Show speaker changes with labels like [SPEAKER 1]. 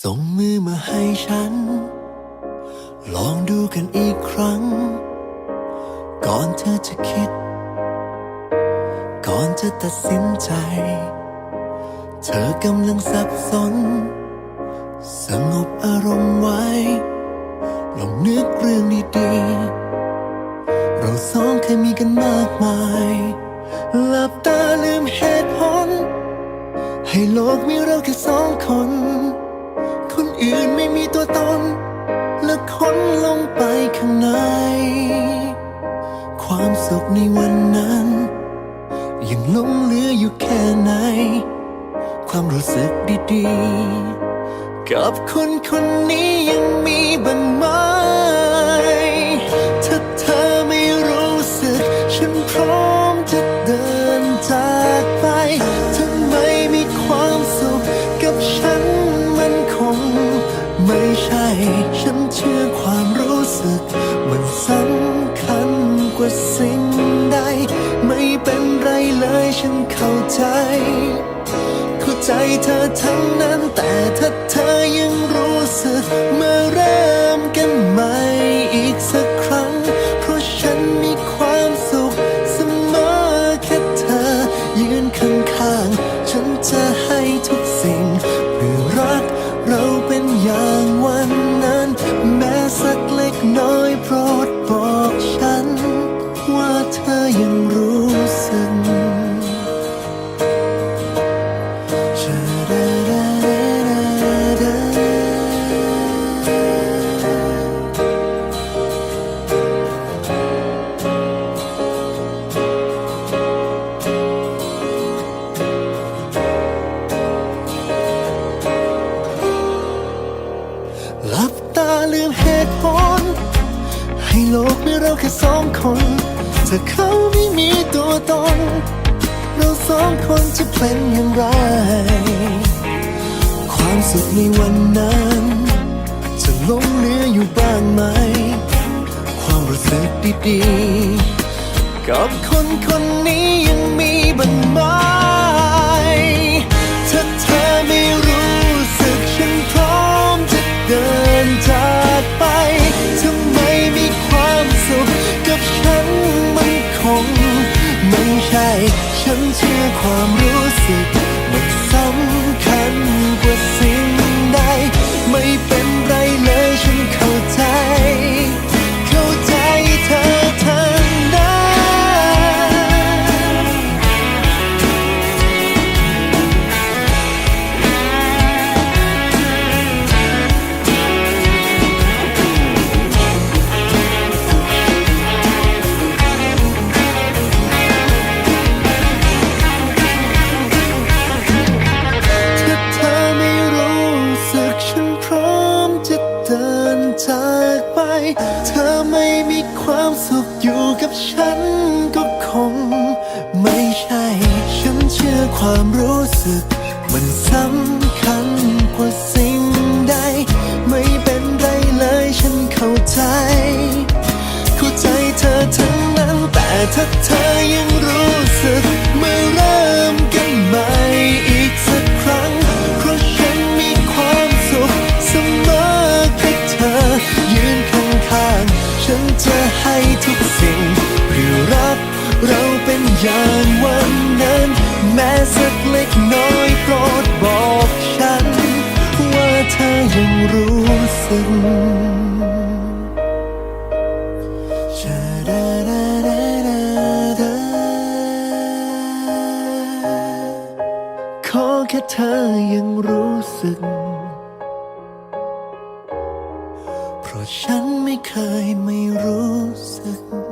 [SPEAKER 1] ส่งมือมาให้ฉัน ลองดูกันอีกครั้ง ก่อนเธอจะคิด ก่อนจะตัดสินใจ เธอกำลังสับสน สงบอารมณ์ไว้ ลองนึกเรื่องดีๆ เราสองเคยมีกันมากมายหลับตาลืมเหตุผล ให้โลกมีเราแค่สองคนคน อื่นไม่มีตัวตน และค้นลงไปข้างใน ความสุขในวันนั้น ยังหลงเหลืออยู่แค่ไหน ความรู้สึกดีๆ กับคนคนนี้ยังมีบ้างไหม เชื่อความรู้สึก มันสำคัญกว่าสิ่งใด ไม่เป็นไรเลยฉันเข้าใจ เข้าใจเธอทั้งนั้นแต่ถ้าเธอยังรู้สึกเมื่อ ให้โลกมีเราแค่สองคน ถ้าเขาไม่มีตัวตน เราสองคนจะเป็นอย่างไร ความสุขในวันนั้น จะหลงเหลืออยู่บ้างไหม ความรู้สึกดีๆ กับคนคนนี้ยังมีบ้างไหม ฉันเชื่ เธอไม่มีความสุขอยู่กับฉันก็คง ไม่ใช่ ฉันเชื่อความรู้สึก มันซ้ำ อย่างวันนั้น แม้สักเล็กน้อยโปรดบอกฉัน ว่าเธอยังรู้สึกขอแค่เธอยังรู้สึก เพราะฉันไม่เคยไม่รู้สึก